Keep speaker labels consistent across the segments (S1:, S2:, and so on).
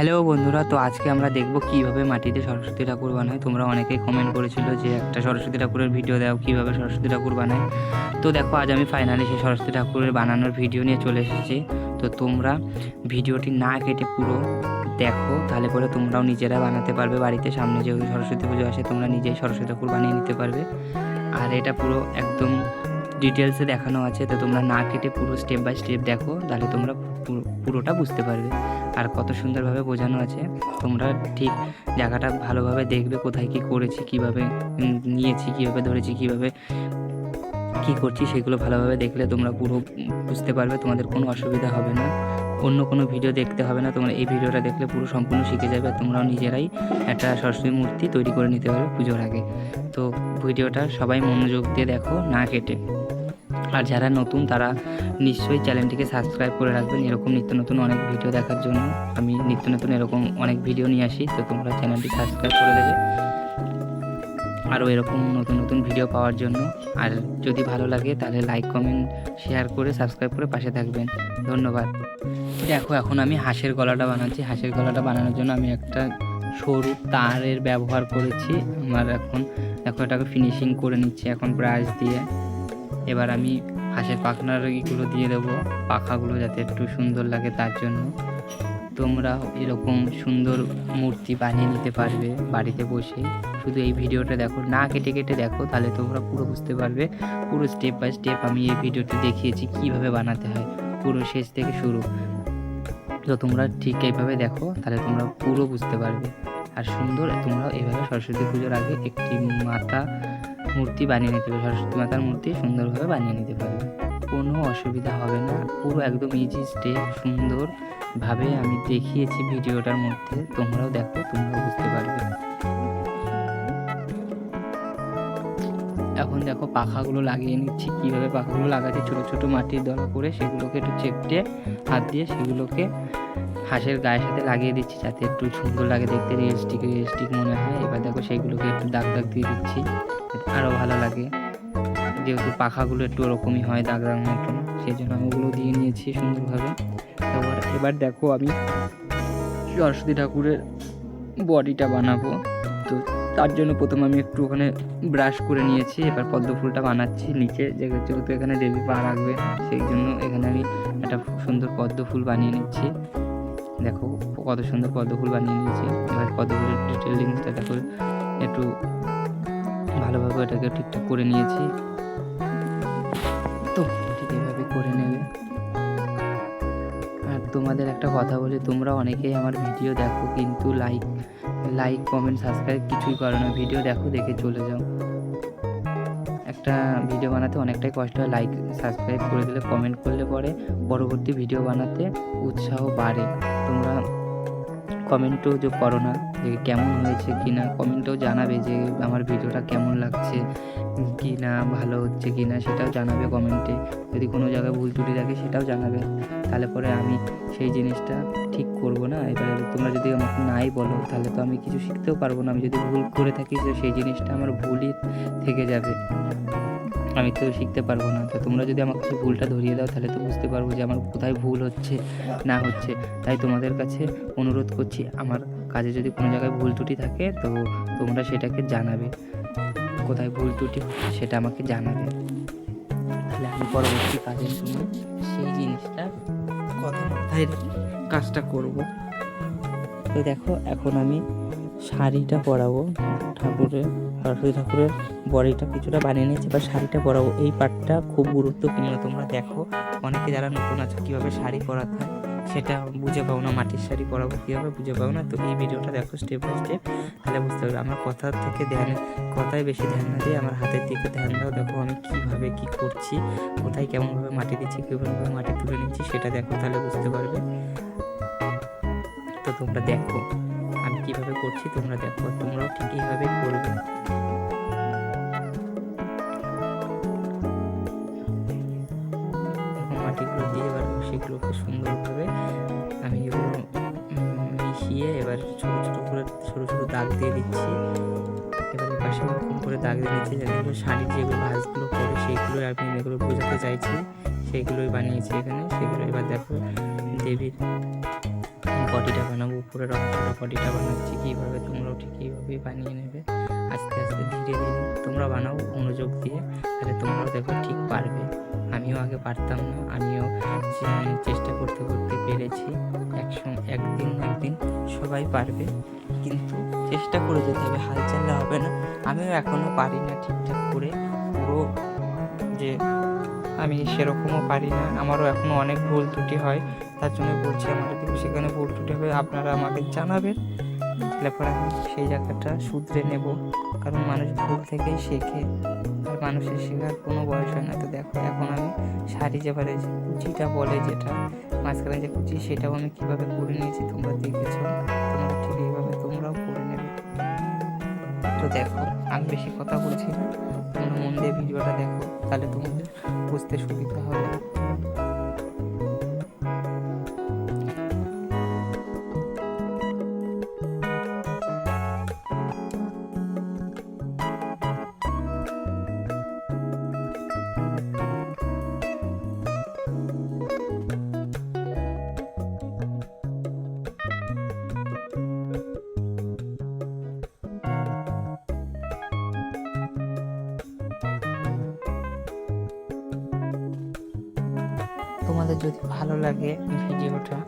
S1: Hello বন্ধুরা, তো আজকে আমরা দেখব কীভাবে মাটিতে সরস্বতী ঠাকুর বানায়। তোমরা অনেকেই কমেন্ট করেছিল যে একটা সরস্বতী ঠাকুরের ভিডিও দাও, কীভাবে সরস্বতী ঠাকুর বানায়। তো দেখো, আজ আমি ফাইনালি সেই সরস্বতী ঠাকুরের বানানোর ভিডিও নিয়ে চলে এসেছি। তো তোমরা ভিডিওটি না কেটে পুরো দেখো, তাহলে পরে তোমরাও নিজেরা বানাতে পারবে। বাড়িতে সামনে যেহেতু সরস্বতী পুজো আসে, তোমরা নিজেই সরস্বতী ঠাকুর বানিয়ে নিতে পারবে। আর এটা পুরো একদম ডিটেলসে দেখানো আছে, তো তোমরা না কেটে পুরো স্টেপ বাই স্টেপ দেখো, তাহলে তোমরা পুরো- পুরোটা বুঝতে পারবে। আর কত সুন্দরভাবে বোঝানো আছে, তোমরা ঠিক জায়গাটা ভালোভাবে দেখবে, কোথায় কি করেছি, কীভাবে নিয়েছি, কীভাবে ধরেছি, কীভাবে কি করছি, সেগুলো ভালোভাবে দেখলে তোমরা পুরো বুঝতে পারবে, তোমাদের কোনো অসুবিধা হবে না। অন্য কোনো ভিডিও দেখতে হবে না। তোমরা এই ভিডিওটা দেখলে পুরো সম্পূর্ণ শিখে যাবে তোমরাও নিজেরাই একটা সরস্বতী মূর্তি তৈরি করে নিতে পারবে পুজোর আগে। তো ভিডিওটা সবাই মনোযোগ দিয়ে দেখো, না কেটে। আর যারা নতুন, তারা নিশ্চয়ই চ্যানেলটিকে সাবস্ক্রাইব করে রাখবেন। এরকম নিত্য নতুন অনেক ভিডিও দেখার জন্য আমি নিত্য নতুন এরকম অনেক ভিডিও নিয়ে আসি। তো তোমরা চ্যানেলটি সাবস্ক্রাইব করে দেবে। আরও এরকম নতুন নতুন ভিডিও পাওয়ার জন্য। আর যদি ভালো লাগে, তাহলে লাইক কমেন্ট শেয়ার করে সাবস্ক্রাইব করে পাশে থাকবেন। ধন্যবাদ। দেখো, এখন আমি হাঁসের গলাটা বানাচ্ছি। হাঁসের গলাটা বানানোর জন্য আমি একটা সরু তারের ব্যবহার করেছি। আমার এখন এখন এটাকে ফিনিশিং করে নিচ্ছি এখন ব্রাশ দিয়ে। এবার আমি হাঁসের পাখনার ইগুলো দিয়ে দেবো, পাখাগুলো যাতে একটু সুন্দর লাগে তার জন্য। তোমরা এরকম সুন্দর মূর্তি বানিয়ে নিতে পারবে বাড়িতে বসে। শুধু এই ভিডিওটা দেখো, না কেটে কেটে দেখো, তাহলে তোমরা পুরো বুঝতে পারবে। পুরো স্টেপ বাই স্টেপ আমি এই ভিডিওতে দেখিয়েছি কীভাবে বানাতে হয়, পুরো শেষ থেকে শুরু। তো তোমরা ঠিক এইভাবে দেখো, তাহলে তোমরা পুরো বুঝতে পারবে। আর সুন্দর, তোমরা এইভাবে সরস্বতী পুজোর আগে একটি মাতা মূর্তি বানিয়ে নিতে পারবে। সরস্বতী মাতার মূর্তি সুন্দরভাবে বানিয়ে নিতে পারবে। কোনো অসুবিধা হবে না, পুরো একদম ইজি স্টেপ সুন্দরভাবে আমি দেখিয়েছি ভিডিওটার মধ্যে, তোমরাও দেখো, তোমরাও বুঝতে পারবে। এখন দেখো পাখাগুলো লাগিয়ে নিচ্ছি, কীভাবে পাখাগুলো লাগাচ্ছি? ছোটো ছোটো মাটির দলা করে সেগুলোকে একটু চেপটে হাত দিয়ে সেগুলোকে হাঁসের গায়ের সাথে লাগিয়ে দিচ্ছি যাতে একটু সুন্দর লাগে দেখতে রিয়েলিস্টিক রিয়েলিস্টিক মনে হয়। এবার দেখো সেইগুলোকে একটু দাগ দাগ দিয়ে দিচ্ছি আরও ভালো লাগে। যেহেতু পাখাগুলো একটু ওরকমই হয় দাগ দাগ মতন সেই জন্য আমি ওগুলো দিয়ে নিয়েছি সুন্দরভাবে। এবার এবার দেখো আমি সরস্বতী ঠাকুরের বডিটা বানাবো। তো তার জন্য প্রথমে আমি একটু ওখানে ব্রাশ করে নিয়েছি, এবার পদ্ম ফুলটা বানাচ্ছি নিচে যেহেতু এখানে দেবী পা রাখবে, সেই জন্য এখানে আমি একটা সুন্দর পদ্ম ফুল বানিয়ে নিচ্ছি। দেখো কত সুন্দর পদ্ম ফুল বানিয়ে নিয়েছি। এবার পদ্ম ফুলের ডিটেলিংসটা দেখো, একটু ভালোভাবে এটাকে ঠিকঠাক করে নিয়েছি। তো, ঠিক এভাবে করে নেবে। আর তোমাদের একটা কথা বলি, তোমরা অনেকেই আমার ভিডিও দেখো, কিন্তু লাইক লাইক কমেন্ট সাবস্ক্রাইব কিছুই করো না। ভিডিও দেখো, দেখে চলে যাও। একটা ভিডিও বানাতে অনেকটাই কষ্ট হয়। লাইক সাবস্ক্রাইব করে দিলে কমেন্ট করলে পরে পরবর্তী ভিডিও বানাতে উৎসাহ বাড়ে। তোমরা কমেন্টও যে করো না, যে কেমন হয়েছে কি না কমেন্টেও জানাবে যে আমার ভিডিওটা কেমন লাগছে কি না ভালো হচ্ছে কি না সেটাও জানাবে কমেন্টে যদি কোনো জায়গায় ভুল ত্রুটি থাকে, সেটাও জানাবে। তাহলে পরে আমি সেই জিনিসটা ঠিক করব না? এবার তোমরা যদি আমাকে নাই বলো, তাহলে তো আমি কিছু শিখতেও পারব না। আমি যদি ভুল করে থাকি, তো সেই জিনিসটা আমার ভুলই থেকে যাবে। আমি তো শিখতে পারব না। তো তোমরা যদি আমাকে সেই ভুলটা ধরিয়ে দাও, তাহলে তো বুঝতে পারব যে আমার কোথায় ভুল হচ্ছে, না হচ্ছে। তাই তোমাদের কাছে অনুরোধ করছি, আমার কাজে যদি কোনো জায়গায় ভুল ত্রুটি থাকে, তো তোমরা সেটাকে জানাবে। কোথায় ভুল ত্রুটি সেটা আমাকে জানাবে। তাহলে আমি পরবর্তী কাজের সময় সেই জিনিসটা কথা মাথায় রেখে কাজটা করব। তো দেখো, এখন আমি শাড়িটা পরাবো। ঠাকুরের, সরস্বতী ঠাকুরের বডিটা কিছুটা বানিয়ে নিয়েছি বা শাড়িটা পরাবো। এই পার্টটা খুব গুরুত্বপূর্ণ, তোমরা দেখো। অনেকে যারা নতুন আছো, কীভাবে শাড়ি পরাতে হয়, সেটা বুঝে পাও না, মাটির শাড়ি পরাবো কীভাবে বুঝে পাও না। তো এই ভিডিওটা দেখো স্টেপ বাই স্টেপ তাহলে বুঝতে পারবে। আমার কথার থেকে ধ্যান, কথায় বেশি ধ্যান না দিয়ে আমার হাতের দিকে ধ্যান দাও। দেখো আমি কীভাবে কী করছি, কোথায় কেমনভাবে মাটি দিচ্ছি, কীভাবে মাটি তুলে নিচ্ছি, সেটা দেখো, তাহলে বুঝতে পারবে। তোমরা দেখো। আমি কীভাবে করছি তোমরা দেখো। তোমরাও ঠিক এইভাবে করবে। মাটিগুলো দিয়ে এবার সেগুলোকে সুন্দরভাবে আমি এগুলো মিশিয়ে এবার ছোটো ছোটো করে, ছোটো ছোটো দাগ দিয়ে দিচ্ছি। এবার পাশে ওরকম করে দাগ দিয়ে দিচ্ছি যেগুলো শাড়ির যেগুলো ভাঁজগুলো করে সেইগুলো আমি এগুলো বোঝাতে চাইছি। সেইগুলোই বানিয়েছি এখানে। সেগুলো এবার দেখো দেবীর পটিটা বানাবো উপরের অংশটা পটিটা বানাচ্ছি, কীভাবে তোমরাও ঠিক এইভাবেই বানিয়ে নেবে। আস্তে আস্তে ধীরে ধীরে তোমরা বানাও মনোযোগ দিয়ে, তাহলে তোমরাও দেখো ঠিক পারবে। আমিও আগে পারতাম না, আমিও চেষ্টা করতে করতে পেরেছি। একসঙ্গে, একদিন একদিন সবাই পারবে, কিন্তু চেষ্টা করে যেতে হবে, হাল হবে না। আমিও এখনও পারি না ঠিকঠাক করে, পুরো যে আমি সেরকমও পারি না, আমারও এখনও অনেক ভুল ত্রুটি হয়। তার জন্য বলছি আমার যদি সেখানে ভুল ত্রুটি হবে। আপনারা আমাকে জানাবেন। তাহলে পরে আমি সেই জায়গাটা শুধরে নেব। কারণ মানুষ ভুল থেকেই শেখে। আর মানুষের শেখার কোনো বয়স হয় না। তো দেখো, এখন আমি শাড়ি যেবারে যে কুচিটা বলে যেটা, মাঝখানে যে কুচি সেটাও আমি কীভাবে করে নিয়েছি তোমরা দেখেছ। তোমরা ঠিক এইভাবে তোমরাও করে নেবে। তো দেখো, আমি বেশি কথা বলছি না। তোমরা মন দিয়ে ভিডিওটা দেখো। তাহলে তোমাদের বুঝতে সুবিধা হবে। তোমাদের যদি ভালো লাগে ভিডিওটা,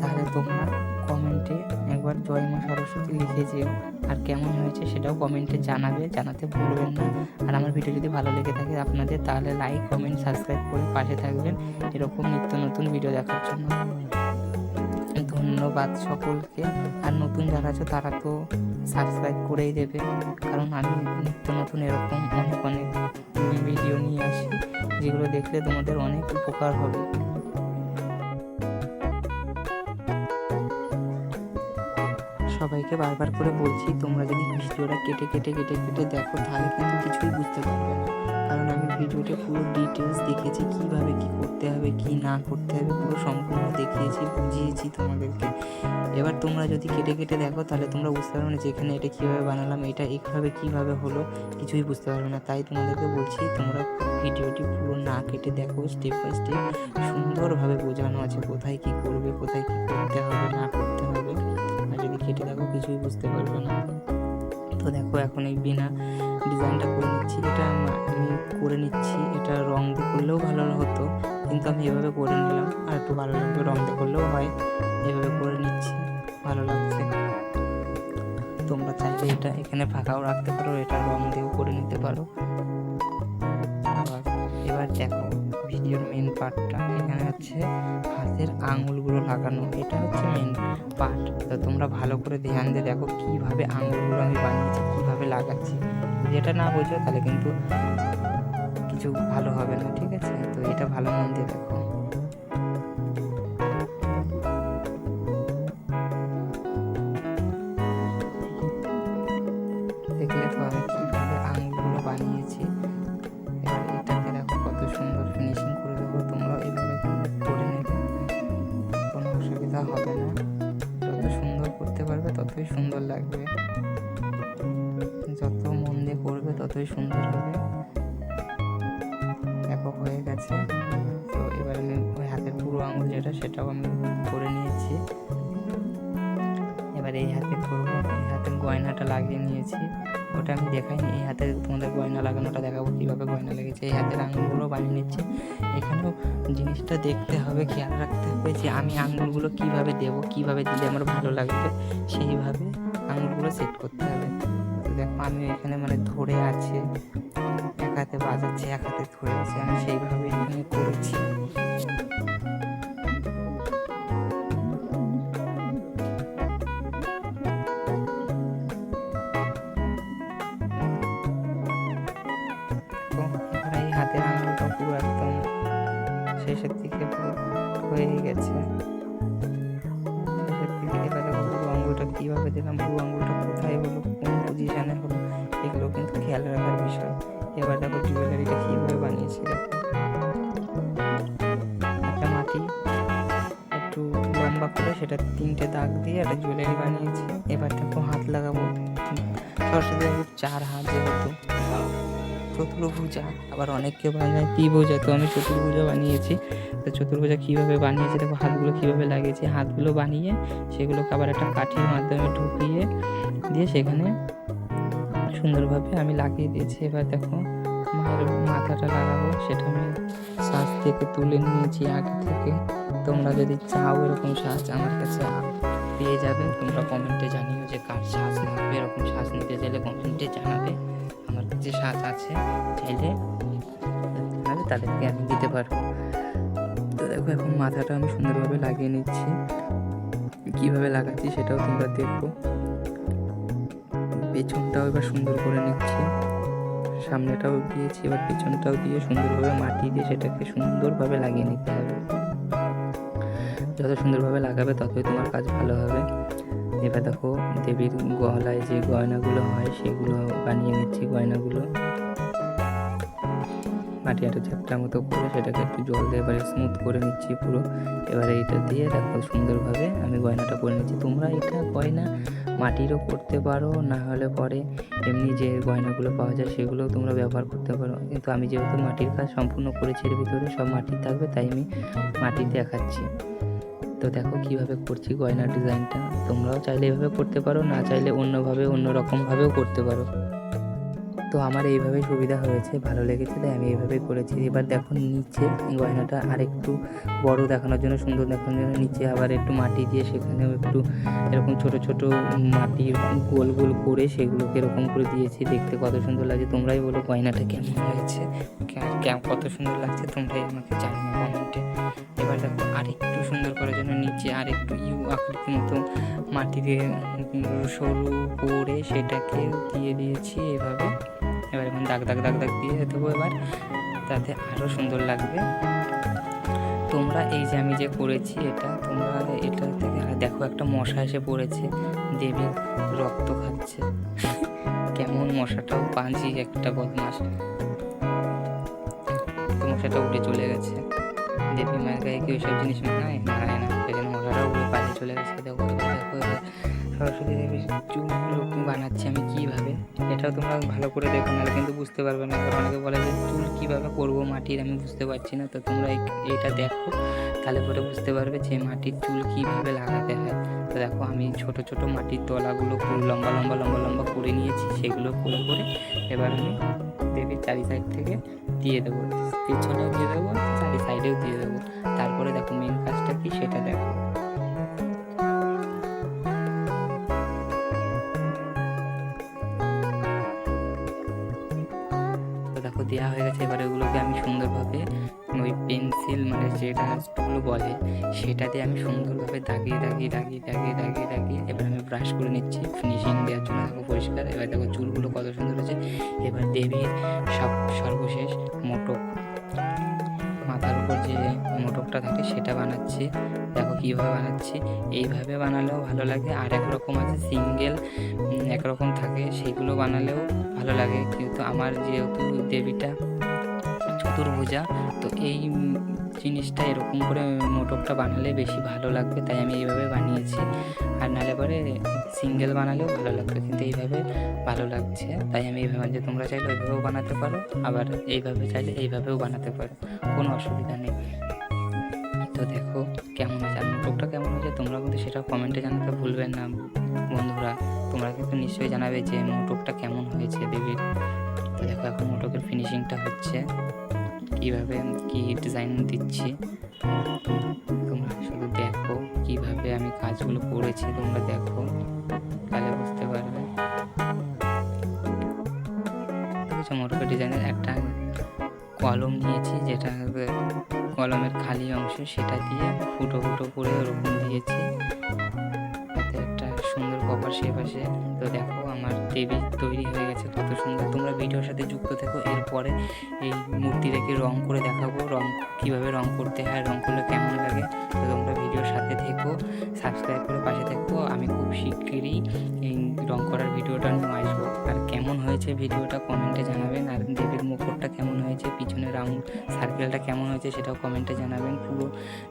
S1: তাহলে তোমরা কমেন্টে একবার জয় মা সরস্বতী লিখে যেও। আর কেমন হয়েছে সেটাও কমেন্টে জানাবে, জানাতে ভুলবেন না। আর আমার ভিডিও যদি ভালো লেগে থাকে আপনাদের, তাহলে লাইক কমেন্ট সাবস্ক্রাইব করে পাশে থাকবেন। এরকম নিত্য নতুন ভিডিও দেখার জন্য। ধন্যবাদ সকলকে। আর নতুন যারা আছে, তারা তো সাবস্ক্রাইব করেই দেবে। কারণ আমি নিত্য নতুন এরকম অনেক অনেক ভিডিও নিয়ে আসি, যেগুলো দেখলে তোমাদের অনেক উপকার হবে। সবাইকে বারবার করে বলছি, তোমরা যদি ভিডিওটা কেটে কেটে কেটে কেটে দেখো, তাহলে কিন্তু কিছুই বুঝতে পারবে না। কারণ আমি ভিডিওতে পুরো ডিটেলস দেখেছি, কীভাবে কি করতে হবে, কি না করতে হবে, পুরো সম্পূর্ণ দেখিয়েছি, বুঝিয়েছি তোমাদেরকে। এবার তোমরা যদি কেটে কেটে দেখো, তাহলে তোমরা বুঝতে পারবে না যে এখানে এটা কীভাবে বানালাম, এটা এইভাবে কীভাবে হলো, কিছুই বুঝতে পারবে না। তাই তোমাদেরকে বলছি, তোমরা ভিডিওটি পুরো না কেটে দেখো স্টেপ বাই স্টেপ সুন্দরভাবে বোঝানো আছে, কোথায় কি করবে, কোথায় কি করতে হবে, না যদি কেটে দেখো, কিছুই বুঝতে পারবে না। তো দেখো, এখন এই বিনা ডিজাইনটা করে নিচ্ছি। এটা আমি করে নিচ্ছি। এটা রং দিয়ে করলেও ভালো হতো, কিন্তু আমি এভাবে করে নিলাম। আর একটু ভালো লাগবে রং দিয়ে করলেও হয়। এভাবে করে নিচ্ছি, ভালো লাগছে। তোমরা চাইলে এটা এখানে ফাঁকাও রাখতে পারো, এটা রং দিয়েও করে নিতে পারো। আবার এবার দেখো ভিডিওর মেন পার্টটা এখানে হচ্ছে হাতের আঙুলগুলো লাগানো। এটা হচ্ছে মেন পার্ট তো তোমরা ভালো করে ধ্যান দিয়ে দেখো কীভাবে আঙুলগুলো আমি বানিয়েছি, কীভাবে লাগাচ্ছি। যেটা না বোঝো তাহলে কিন্তু কিছু ভালো হবে না, ঠিক আছে? তো এটা ভালো মন দিয়ে দেখো। ততই সুন্দর লাগবে, যত মন দিয়ে করবে ততই সুন্দর হবে। একক হয়ে গেছে। তো এবার আমি ওই হাতের পুরো আঙুল যেটা, সেটাও আমি করে নিয়েছি। এবার এই হাতে করব এই হাতের গয়নাটা লাগিয়ে নিয়েছি। ওটা আমি দেখাইনি, এই হাতে তোমাদের গয়না লাগানোটা দেখাবো, কীভাবে গয়না লেগেছে, এই হাতের আঙুলগুলো বানিয়ে নিচ্ছি। এখানেও জিনিসটা দেখতে হবে, খেয়াল রাখতে হবে যে আমি আঙুলগুলো কীভাবে দেবো, কীভাবে দিলে আমার ভালো লাগবে, সেইভাবে আঙুলগুলো সেট করতে হবে। দেখো, আমি এখানে মানে ধরে আছে, এক হাতে বাজাচ্ছে, এক হাতে ধরে আছে, আমি সেইভাবে এখানে করেছি। হয়ে গেছে। এবারে পুরো আঙুলটা কীভাবে দিলাম? পুরো আঙুলটা কোথায় হলো? কোন পজিশনে হলো? এগুলো কিন্তু খেয়াল রাখার বিষয়। এবার দেখো জুয়েলারিটা কীভাবে বানিয়েছি একটা মাটি, একটু লম্বা করে সেটা তিনটে দাগ দিয়ে একটা জুয়েলারি বানিয়েছি। এবার দেখো হাত লাগাবো। সরস্বতী চার হাত যেহেতু। চতুর্ভুজা, আবার অনেককে বানায় ত্রিভুজা, তো আমি চতুর্ভুজা বানিয়েছি। তো চতুর্ভুজা কীভাবে বানিয়েছি, দেখো হাতগুলো কীভাবে লাগিয়েছি। হাতগুলো বানিয়ে সেগুলোকে আবার একটা কাঠির মাধ্যমে ঢুকিয়ে দিয়ে সেখানে সুন্দরভাবে আমি লাগিয়ে দিয়েছি। এবার দেখো মায়ের মাথাটা লাগাবো, সেটা আমি সাজ থেকে তুলে নিয়েছি আগে থেকে। তোমরা যদি চাও এরকম সাজ আমার কাছে পেয়ে যাবে, তোমরা কমেন্টে জানিও যে কার সাজ লাগবে। এরকম সাজ নিতে চাইলে কমেন্টে জানাবে। কাছে সাজ আছে চাইলে তাহলে তাদেরকে আমি দিতে পারব। তো দেখো এখন মাথাটা আমি সুন্দরভাবে লাগিয়ে নিচ্ছি। কীভাবে লাগাচ্ছি সেটাও তোমরা দেখো। পেছনটাও এবার সুন্দর করে নিচ্ছি। সামনেটাও দিয়েছি এবার পেছনটাও দিয়ে সুন্দরভাবে মাটি দিয়ে সেটাকে সুন্দরভাবে লাগিয়ে নিতে হবে। যত সুন্দরভাবে লাগাবে ততই তোমার কাজ ভালো হবে। এবার দেখো, দেবীর গহলায় যে গয়নাগুলো হয়, সেগুলো বানিয়ে নিচ্ছি গয়নাগুলো। মাটি একটা ঝাপটার মতো করে সেটাকে একটু জল দিয়ে এবারে স্মুথ করে নিচ্ছি পুরো। এবারে এটা দিয়ে দেখো সুন্দরভাবে আমি গয়নাটা করে নিচ্ছি। তোমরা এটা গয়না মাটিরও করতে পারো, না হলে পরে এমনি যে গয়নাগুলো পাওয়া যায় সেগুলোও তোমরা ব্যবহার করতে পারো। কিন্তু আমি যেহেতু মাটির কাজ সম্পূর্ণ করেছি এর ভিতরে, সব মাটির থাকবে, তাই আমি মাটির দেখাচ্ছি। তো দেখো কীভাবে করছি গয়নার ডিজাইনটা। তোমরাও চাইলে এভাবে করতে পারো, না চাইলে অন্যভাবে অন্য রকমভাবেও করতে পারো। তো আমার এইভাবেই সুবিধা হয়েছে, ভালো লেগেছে, তাই আমি এইভাবেই করেছি। এবার দেখো নিচে গয়নাটা আরেকটু বড় দেখানোর জন্য, সুন্দর দেখানোর জন্য, নিচে আবার একটু মাটি দিয়ে সেখানেও একটু এরকম ছোট ছোট মাটির গোল গোল করে সেগুলোকে এরকম করে দিয়েছি। দেখতে কত সুন্দর লাগছে, তোমরাই বলো গয়নাটা কেমন হয়েছে কত সুন্দর লাগছে, তোমরাই আমাকে জানিও কমেন্টে। দেখো আরেকটু সুন্দর করার জন্য নিচে আরেকটু ইউ আকৃতির মতো মাটি দিয়ে সরু করে সেটাকে দিয়ে দিয়েছি এভাবে। এবার এখন দাগ দাগ দাগ দাগ দিয়ে দেবো এবার, তাতে আরও সুন্দর লাগবে। তোমরা এই যে আমি যে করেছি এটা, তোমরা এটা থেকে আর দেখো একটা মশা এসে পড়েছে দেবীর রক্ত খাচ্ছে। কেমন মশাটাও পাঁজি একটা বদমাস তো মশাটা উঠে চলে গেছে। দেবী মায়ের গায়ে কি ওইসব জিনিস মানায় মানায় না জন্য মশাটা উড়ে পালিয়ে চলে গেছে। দেখো দেখো এবার সরস্বতী দেবীর চুলগুলো বানাচ্ছি, আমি কীভাবে? এটাও তোমরা ভালো করে দেখো, নাহলে কিন্তু বুঝতে পারবে না। এবার অনেকে বলে যে, চুল কীভাবে করব মাটির? আমি বুঝতে পারছি না। তো তোমরা এইটা দেখো, তাহলে পরে বুঝতে পারবে যে মাটির চুল কীভাবে লাগাতে হয়। তো দেখো, আমি ছোট ছোট মাটির তলাগুলো পুরো লম্বা লম্বা লম্বা লম্বা করে নিয়েছি। সেগুলো করে করে এবার আমি দেবীর চারি সাইড থেকে দিয়ে দেবো, পিছনেও দিয়ে দেবো চারি সাইডেও দিয়ে দেবো। তারপরে দেখো মেন কাজটা কি সেটা দেখো। দেখো দেওয়া হয়ে গেছে, এবার ওগুলোকে আমি সুন্দরভাবে ওই পেন্সিল মানে যেটা টুল বলে সেটা দিয়ে আমি সুন্দরভাবে দাগিয়ে দাগিয়ে দাগিয়ে দাগিয়ে দাগিয়ে দাগিয়ে এবার আমি ব্রাশ করে নিচ্ছি ফিনিশিং দেওয়ার জন্য দেখো পরিষ্কার। এবার দেখো চুলগুলো কত সুন্দর হয়েছে। এবার দেবীর সব সর্বশেষ মোটক। মাথার উপর যে মোটকটা থাকে সেটা বানাচ্ছি। দেখো কীভাবে বানাচ্ছি। এইভাবে বানালেও ভালো লাগে। আর এক রকম আছে সিঙ্গেল একরকম থাকে। সেগুলো বানালেও ভালো লাগে। কিন্তু আমার যেহেতু দেবীটা চতুর্ভুজা তো এই জিনিসটা এরকম করে মোটকটা বানালে বেশি ভালো লাগবে, তাই আমি এইভাবে বানিয়েছি। আর নাহলে পরে সিঙ্গেল বানালেও ভালো লাগবে, কিন্তু এইভাবে ভালো লাগছে। তাই আমি এইভাবে যে তোমরা চাইলে ওইভাবেও বানাতে পারো, আবার এইভাবে চাইলে এইভাবেও বানাতে পারো। কোনো অসুবিধা নেই। তো দেখো কেমন হয়েছে। আর মোটকটা কেমন হয়েছে তোমরা কিন্তু সেটা কমেন্টে জানাতে ভুলবেন না বন্ধুরা। তোমরা কিন্তু নিশ্চয়ই জানাবে যে মোটকটা কেমন হয়েছে দেবীর তো দেখো এখন মোটকের ফিনিশিংটা হচ্ছে। কীভাবে কি ডিজাইন দিচ্ছি? তোমরা শুধু দেখো কীভাবে আমি কাজগুলো করেছি, তোমরা দেখো। তাহলে বুঝতে পারবে। মোটকের ডিজাইনের একটা কলম নিয়েছি, যেটা কলমের খালি অংশ, সেটা দিয়ে ফুটো ফুটো করে ওরকম দিয়েছি। কপার শেপ তো দেখো আমার দেবী তৈরি হয়ে গেছে, কত সুন্দর। তোমরা ভিডিওর সাথে যুক্ত থেকো, এরপরে এই মূর্তিটাকে রং করে দেখাবো, রং কীভাবে রং করতে হয়, রং করলে কেমন লাগে। তো তোমরা ভিডিওর সাথে থেকো সাবস্ক্রাইব করে পাশে থেকো। আমি খুব শিগগিরই এই রং করার ভিডিওটা নিয়ে আসব আর কেমন হয়েছে ভিডিওটা কমেন্টে জানাবেন। আর দেবীর মুকুটটা কেমন হয়েছে পিছনে রাউন্ড সার্কেলটা কেমন হয়েছে সেটাও কমেন্টে জানাবেন। পুরো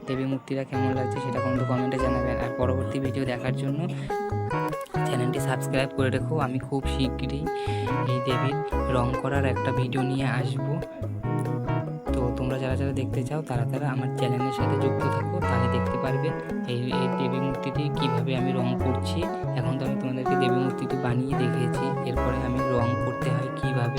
S1: দেবী মূর্তিটা কেমন লাগছে সেটা কিন্তু কমেন্টে জানাবেন। আর পরবর্তী ভিডিও দেখার জন্য চ্যানেলটি সাবস্ক্রাইব করে রেখো, আমি খুব শীঘ্রই এই দেবীর রং করার একটা ভিডিও নিয়ে আসব। তো তোমরা যারা যারা দেখতে চাও, তারা তারা আমার চ্যানেলের সাথে যুক্ত থাকো, তাহলে দেখতে পারবে এই এই দেবী মূর্তিটি কীভাবে আমি রং করছি। এখন তো আমি তোমাদেরকে দেবী মূর্তিটি বানিয়ে দেখিয়েছি, এরপরে আমি রং করতে হয় কীভাবে।